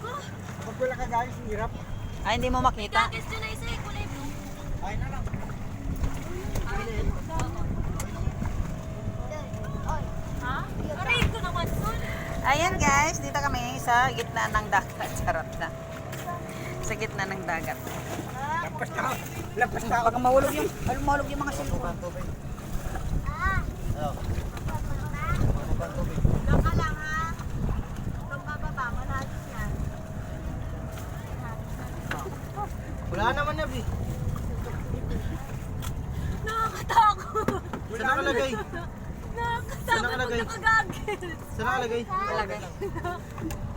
ko. Pag wala ka guys, hirap. Ay, hindi mo makita. Gagis dyan na isa eh, kulay blue. Ay na lang. Ayan guys, dito kami sa gitna ng dagat. Charot na. Sa gitna ng dagat. Lampas na ako. Lampas na ako. Pag mahulog yung, mahulog yung mga cellphone. Lang ka lang ha. Wala naman na, Bi. Nakakatakot. Saan nakalagay? Nakakatakot Saan nakalagay? nakagagis. Saan nakalagay? Talagay.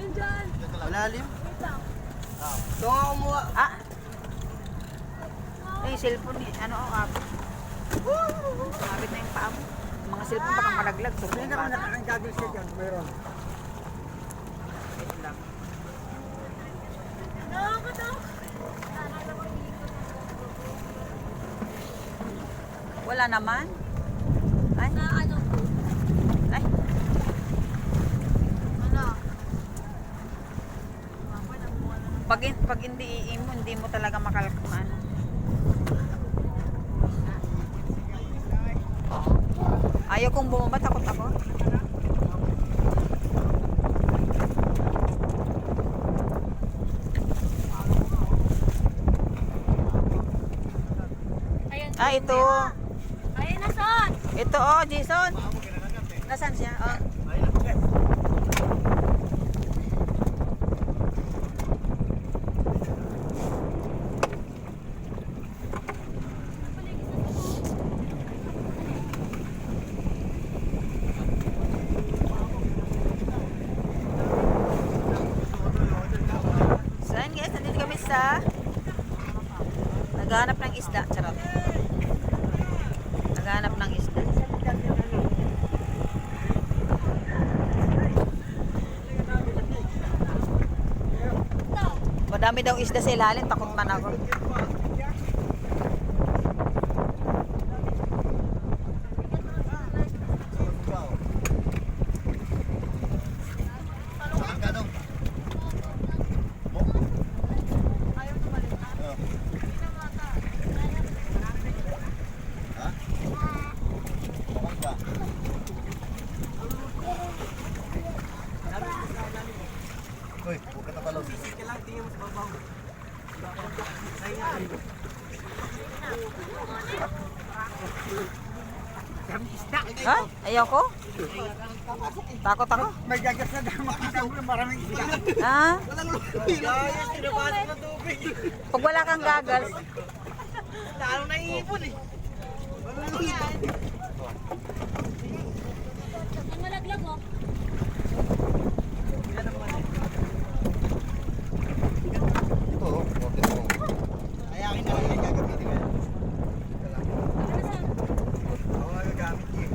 Andyan. Malalim? Wait lang. Ito nga kumuha. Ah! Ay, cellphone ni, ano, oh, kapit. Kapit na yung paa mo. Mga cellphone baka malaglag. So, Hindi naman nakakagagil siya dyan. Mayroon. Wait lang. Nakakatakot. Wala naman. Ay, Na ano po? ay. Ano? Pag, pag hindi iimo, hindi mo talaga makal ano. Ayaw kong bumaba, takot ako. Ah, ito. Ayan na, son. Ito, oh, Jason. Nasaan siya? Oh. So, ayun guys, nandito kami sa naghahanap ng isda. Charot. Naghahanap ng isda. Madami daw isda sa ilalim, takot man ako. Ha? Ayoko? Takot ako? May gagas na dahil makita mo maraming isda. Ha? Walang lupin. Guys, tinabasok na tubig. Pag wala kang goggles, Lalo na iipon eh. Walang lupin. Ang malaglag, oh. Ayakin na lang yung gagamitin ko. Oo, gagamit niya.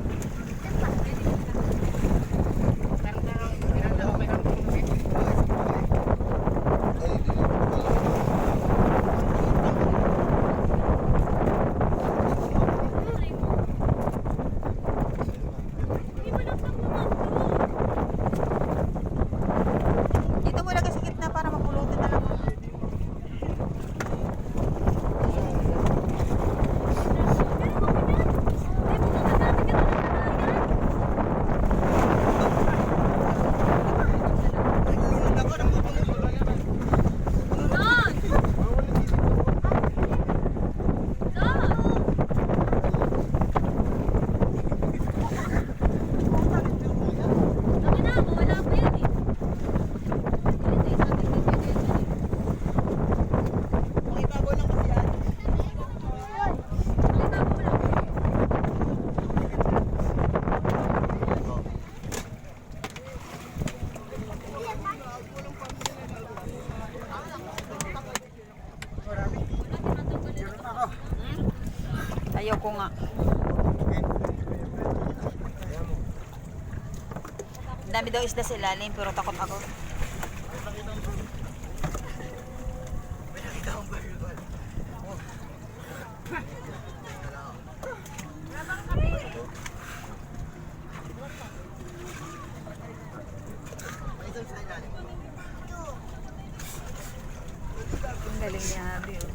Hindi mo lang nakuha dito mo lagay sa gitna para mapulutin na lang. Nalulunod ako, napupuno. May babaw lang kasi yan. Meron ako. Ayoko nga. Ang dami daw isda sa ilalim pero takot ako. Ang galing niya, Habi. oh.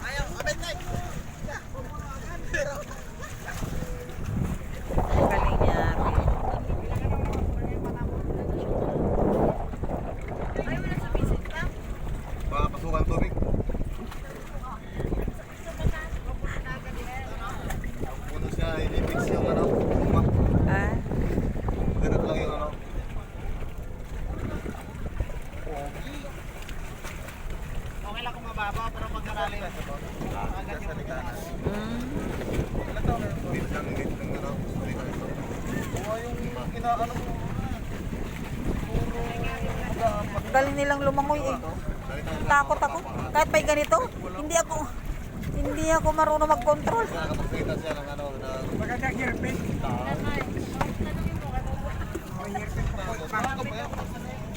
Ayaw, abet na. Ang galing niya, Habi. Ayaw mo na sa visit ka? Baka pasukan tubig. Puno siya, i-mix yung ano, uma. Ah, Ganun lang yung ano. Lang kung mababa, pero pag narali. Agad yung likanan. mm. Ilan taon na yung Bit ng bit ng ano, likanan. Oo, yung inaano mo. Ang galing nilang lumangoy eh. Takot ako. Kahit may ganito, hindi ako, hindi ako marunong mag-control. Nakakapagsalita siya ng ano, na Magandang hairpin.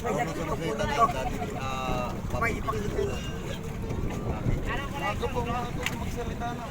Marunong siya magsalita ng dati, ah, May ipakita. Ako po, ako po magsalita na.